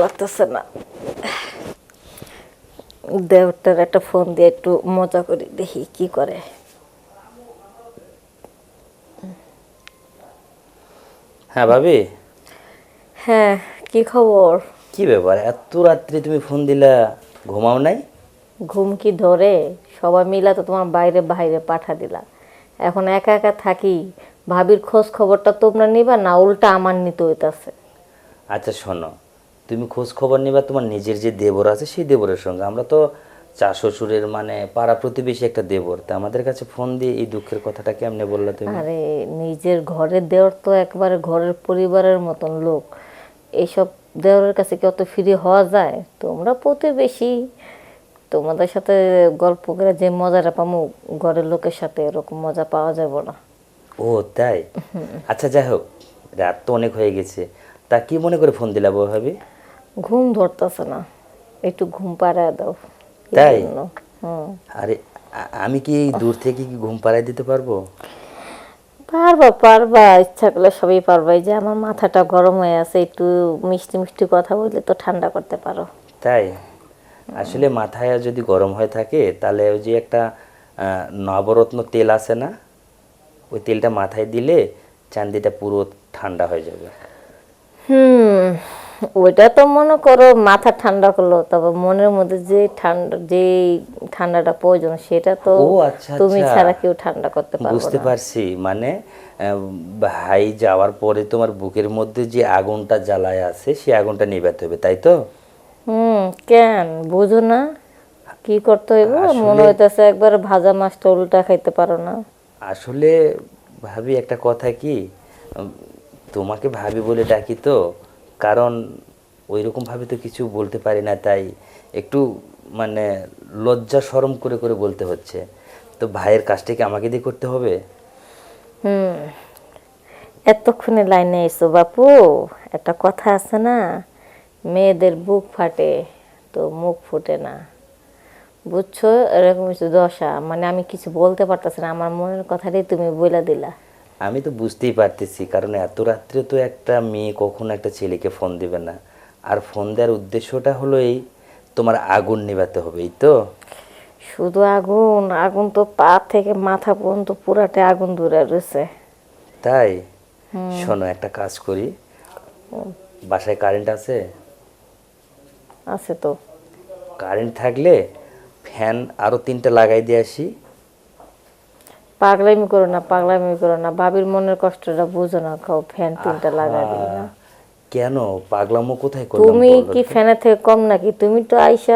লাগতেছে না দেওরটার একটা ফোন দিয়ে একটু মজা করি দেখি কি করে। হ্যাঁ ভাবি? হ্যাঁ কি খবর? কি ব্যাপার? এত রাত্রি তুমি ফোন দিলা ঘুমাও নাই? ঘুম কি ধরে? সবাই মিলা তো তোমার বাইরে বাইরে পাঠা দিলা। এখন একা একা থাকি ভাবির খোঁজ খবরটা তোমরা নিবা না উল্টা আমার নিতে হইতাছে। আচ্ছা শোনো তুমি খোঁজ খবর নিবা তোমার নিজের যে দেবর আছে সেই দেবরের সঙ্গে। আমরা তো চা শ্বশুরের মানে পাড়া প্রতিবেশী একটা দেবর। তা আমাদের কাছে ফোন দিয়ে এই দুঃখের কথাটা কেমনে বললা তুমি? আরে নিজের ঘরের দেওর তো একবারে ঘরের পরিবারের মতন লোক। এইসব দেওরের কাছে কি অত ফ্রি হওয়া যায়? তোমরা প্রতিবেশী। তোমাদের সাথে গল্প করে যে মজাটা পামু ঘরের লোকের সাথে এরকম মজা পাওয়া যাবে না। ও তাই? আচ্ছা যাই হোক রাত তো অনেক হয়ে গেছে। তা কি মনে করে ফোন দিলা বউ ভাবি? ঘুম ধরতেছে না। একটু ঘুম পাড়ায় দাও। তাই? আরে আমি কি দূর থেকে কি ঘুম পাড়ায় দিতে পারব? পারবা পারবা। ইচ্ছা করলে সবই পারবা এই যে আমার মাথাটা গরম হয়ে আছে একটু মিষ্টি মিষ্টি কথা বললে তো ঠান্ডা করতে পারো। তাই? আসলে মাথায় যদি গরম হয়ে থাকে তাহলে ওই যে একটা নবরত্ন তেল আছে না? ওই তেলটা মাথায় দিলে চান্দিটা পুরো ঠান্ডা হয়ে যাবে। হুম। ওইটা তো মনে করো মাথা ঠান্ডা করল তবে মনের মধ্যে যে ঠান্ডা যে ঠান্ডাটা প্রয়োজন সেটা তো আচ্ছা, তুমি আচ্ছা। ছাড়া কেউ ঠান্ডা করতে পারবে বুঝতে পারছি মানে ভাই যাওয়ার পরে তোমার বুকের মধ্যে যে আগুনটা জ্বালায় আছে সেই আগুনটা নিভাতে হবে তাই তো? হুম কেন? বুঝো না। কি করতে হইব? মনে হইতেছে একবার ভাজা মাছটা উল্টা খাইতে পারো না। আসলে ভাবি একটা কথা কি তোমাকে ভাবি বলে ডাকি তো কারণ ওই রকম ভাবে তো কিছু বলতে পারি না, তাই একটু মানে লজ্জা শরম করে করে বলতে হচ্ছে। তো ভাইয়ের কাজটা কি আমাকে দিয়ে করতে হবে? হুম, এতক্ষণে লাইনে এসো বাপু, একটা কথা আছে না, মেয়েদের বুক ফাটে তো মুখ ফুটে না। বুঝছ? এরকম কিছু দশা মানে আমি কিছু বলতে পারতেছি না, আমার মনের কথাটাই তুমি বলে দিলা। আমি তো বুঝতেই পারতেছি কারণ এত রাত্রে তো একটা মেয়ে কখনো একটা ছেলেকে ফোন দিবে না। আর ফোন দেওয়ার উদ্দেশ্যটা হলো এই তোমার আগুন নেভাতে হবে এই তো? শুধু আগুন আগুন তো পা থেকে মাথা পর্যন্ত পুরাটা আগুন দূরে রয়েছে। তাই? শোনো একটা কাজ করি। বাসায় কারেন্ট আছে? আছে তো। কারেন্ট থাকলে ফ্যান আরও তিনটা লাগাই দিয়ে আসি। পাগলামি করো না পাগলামি করো না। ভাবির মনের কষ্টটা বুঝো না খাও ফ্যান তিনটা লাগাই দিই না। কেন? পাগলামো কোথায় করলাম তুমি কি ফ্যানের থেকে কম নাকি? তুমি তো আইসা